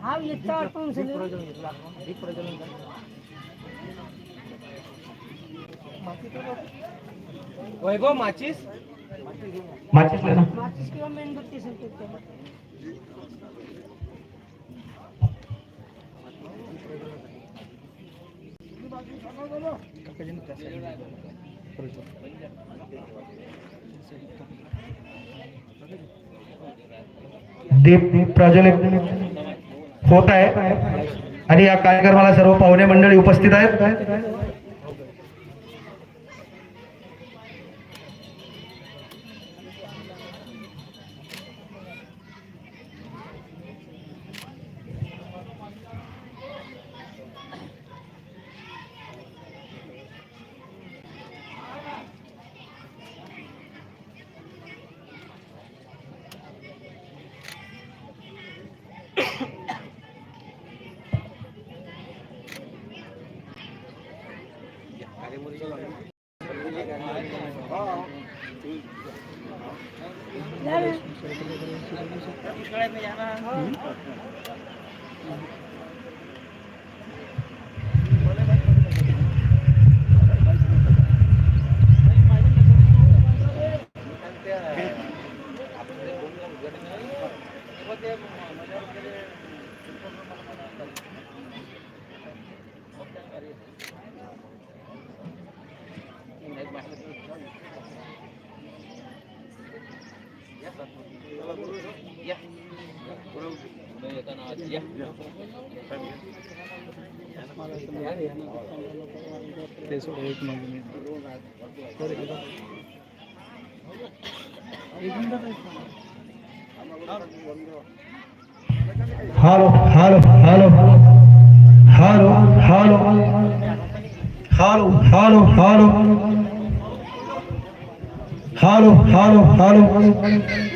हा येता आपण वैभव माचीस माचीस माचीस किंवा मेणबत्ती असेल दीप प्रज्वलित होत आहे. आणि या कार्यक्रमाला सर्व पाहुणे मंडळी उपस्थित आहेत. जाना है hello hello hello hello hello hello hello hello hello hello hello hello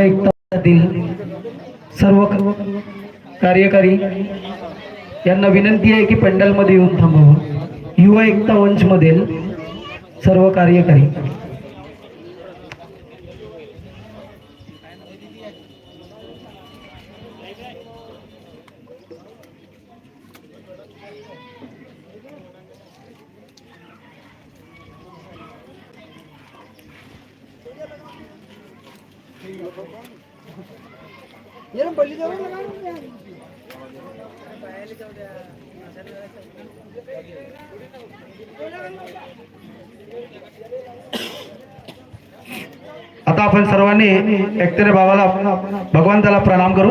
युवा एकतातील सर्व कार्यकारी यांना विनंती आहे की पंडालमध्ये येऊन थांबावं. युवा एकता मंच सर्व कार्यकारी एकतरे बाबा भगवान त्याला प्रणाम करू.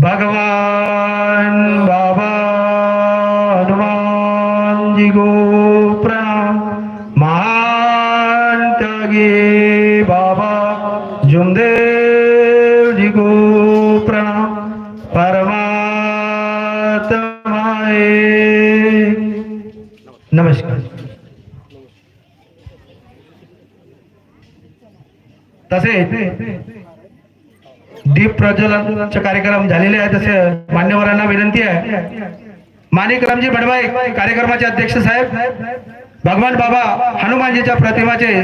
भगवान बाबा हनुमान जी को प्रणाम महान त्यागी। दीप प्रज्वलनचे कार्यक्रम झालेले आहे तसे मान्यवरांना विनंती आहे. माणिक रामजी भडबाई कार्यक्रमाचे अध्यक्ष साहेब भगवान बाबा हनुमानजीच्या प्रतिमाचे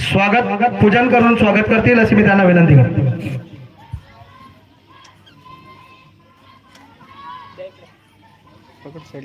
स्वागत पूजन करून स्वागत करतील अशी मी त्यांना विनंती करतो. चेअर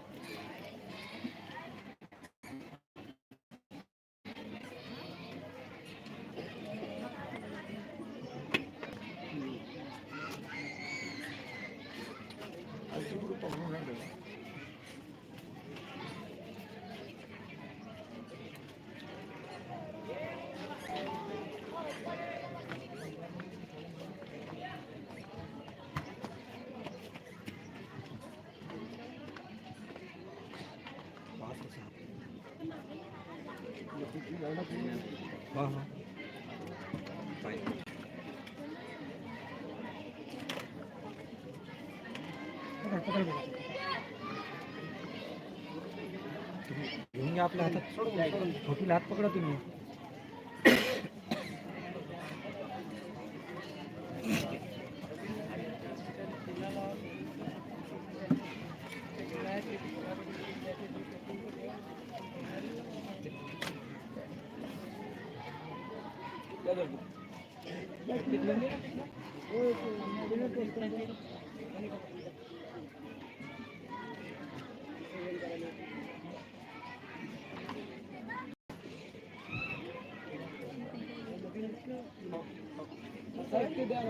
घेऊन घ्या आपल्या हातात. सोडून छोटीला हात पकडा तुम्ही. Saya tidak.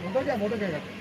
元じゃ元じゃなくて。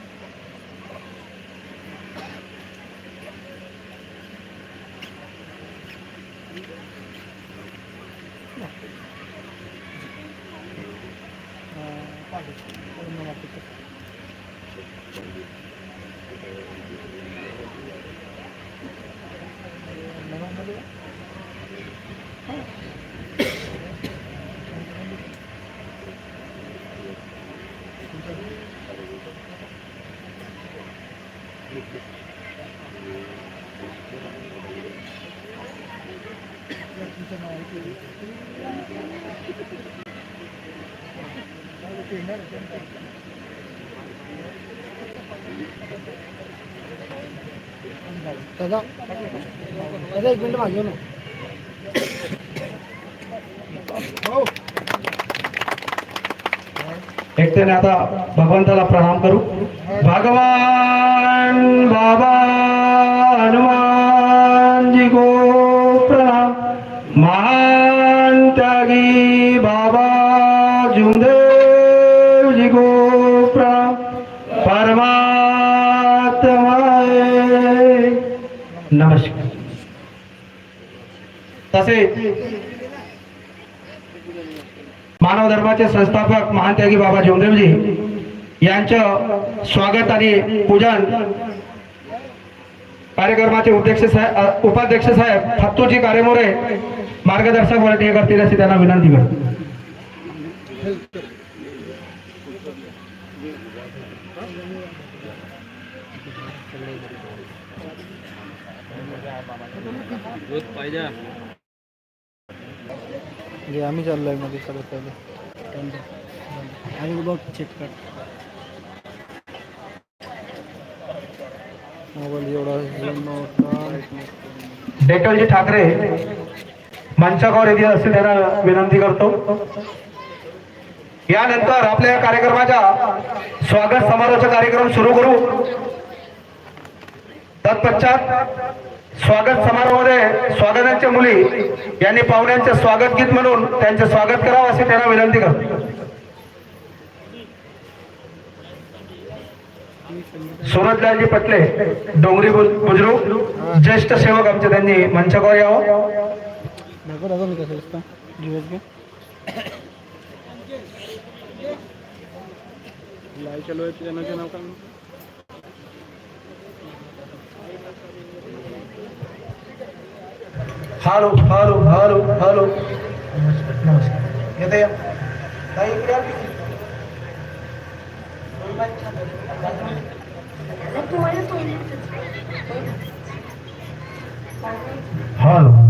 दादा दादा एक मिनिट मागे ना एकट्याने आता भगवंताला प्रणाम करू भगवान बाबा जी गोप्रा नमस्कार. मानव धर्माचे संस्थापक महान त्यागी बाबा जुमदेवजी यांचं स्वागत आणि पूजन कार्यक्रमाचे उपाध्यक्ष साहेब उपाध्यक्ष कार्यमोरे कारेमोरे मार्गदर्शक वर हे करतील अशी त्यांना विनंती करतो. आम्ही चाललोयमध्ये सगळ्यात पहिले. आणि बघ चिटकट मोबाईल एवढा डेटलजी ठाकरे मंचावर येते असते त्यांना विनंती करतो. यानंतर आपल्या कार्यक्रमाच्या स्वागत समारोहाचा कार्यक्रम सुरू करू. तत्पश्चात स्वागत समारोहमध्ये स्वागतांच्या मुली यांनी पाहुण्यांचे स्वागत गीत म्हणून त्यांचे स्वागत करावं अशी त्यांना विनंती करतो. सुरतलालजी पटले डोंगरी बुजरू ज्येष्ठ सेवक आमचे त्यांनी मंचावर यावं. दाखव दाखव मी कसं दिसतं दिवस घे लाई चालू आहे जनाचे नाव काय हॅलो हॅलो हॅलो हॅलो नमस्कार येते या काय इकडे हॅलो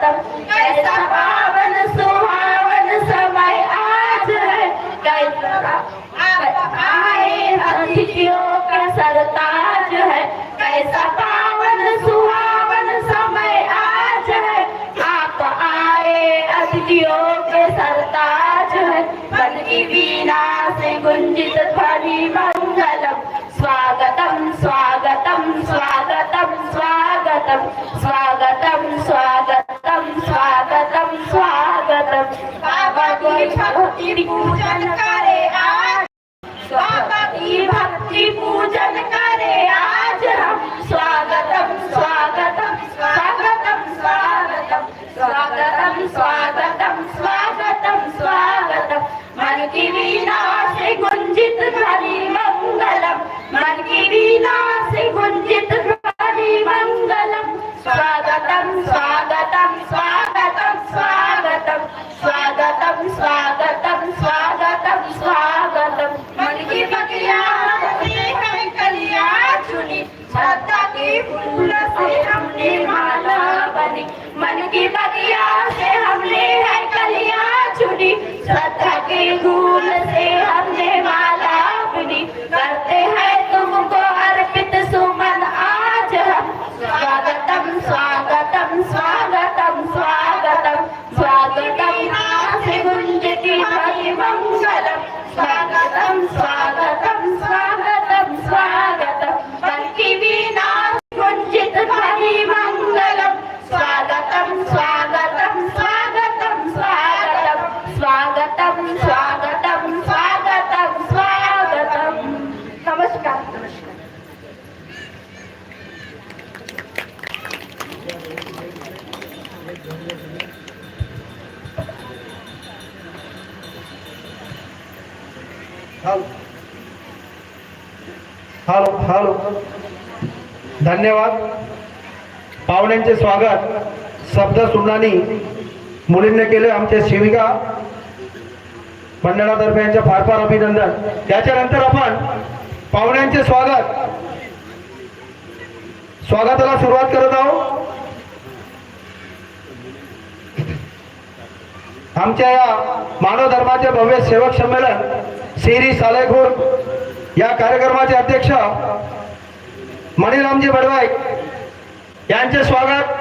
कैसा पावन, सुहावन समय आज है। कैसा सरताज है। कैसा पावन, सुहावन समय आप आए, अतिथियों के सरताज है। गुंजित ध्वनि मंगलम। स्वागतम स्वागतम स्वागतम स्वागतम स्वागतम स्वागतम। स्वागतम। बाबा की भक्ति पूजन करे आज। बाबा की भक्ति पूजन करे आज हम। स्वागतम स्वागतम स्वागतम स्वागतम। स्वागतम स्वागतम स्वागतम स्वागतम। मन की वीणा से गुंजित ध्वनि मंगलम। मन की वीणा से गुंजित स्वागतम स्वागतम स्वागतम स्वागतम स्वागतम स्वागतम स्वागतम स्वागतम. मन की बगिया कलिया चुनी श्रद्धा के फूल से हमने माला बनी। मन की बगिया से हमने है कलिया हॅलो. हॅलो धन्यवाद. पाहुण्यांचे स्वागत. शब्द सुनानी मुलींनी केले आमच्या सेविका मंडळातर्फे यांचे फार फार अभिनंदन. त्याच्यानंतर आपण पाहुण्यांचे स्वागत. स्वागताला सुरुवात करत आहोत. आमच्या या मानव धर्माचे भव्य सेवक संमेलन शेरी सालेखोर या कार्यक्रमाचे अध्यक्ष मणिरामजी बडवाई यांचे स्वागत.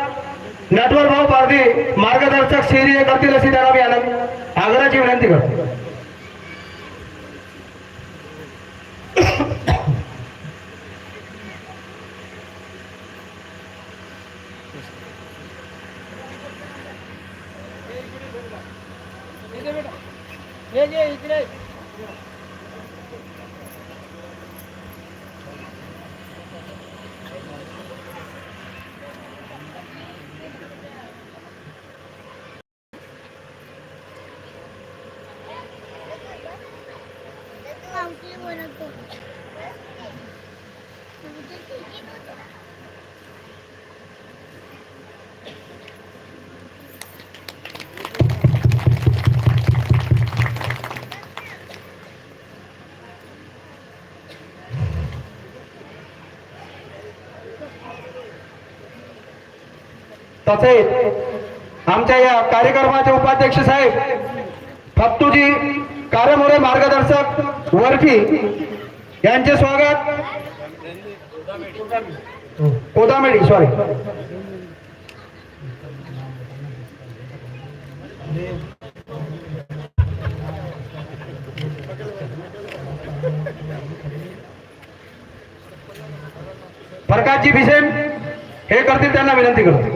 नटवर भाऊ पारधी मार्गदर्शक शेरी हे करतील अशी त्यांना मी आनंद आग्रहाची विनंती करतो हे जे इकडे तसेच आमच्या या कार्यक्रमाचे उपाध्यक्ष साहेब फत्तूजी कार्यमोरे मार्गदर्शक वरठी यांचे स्वागत. कोदामेडी सॉरी प्रकाशजी भिसेन हे करतील त्यांना विनंती करतो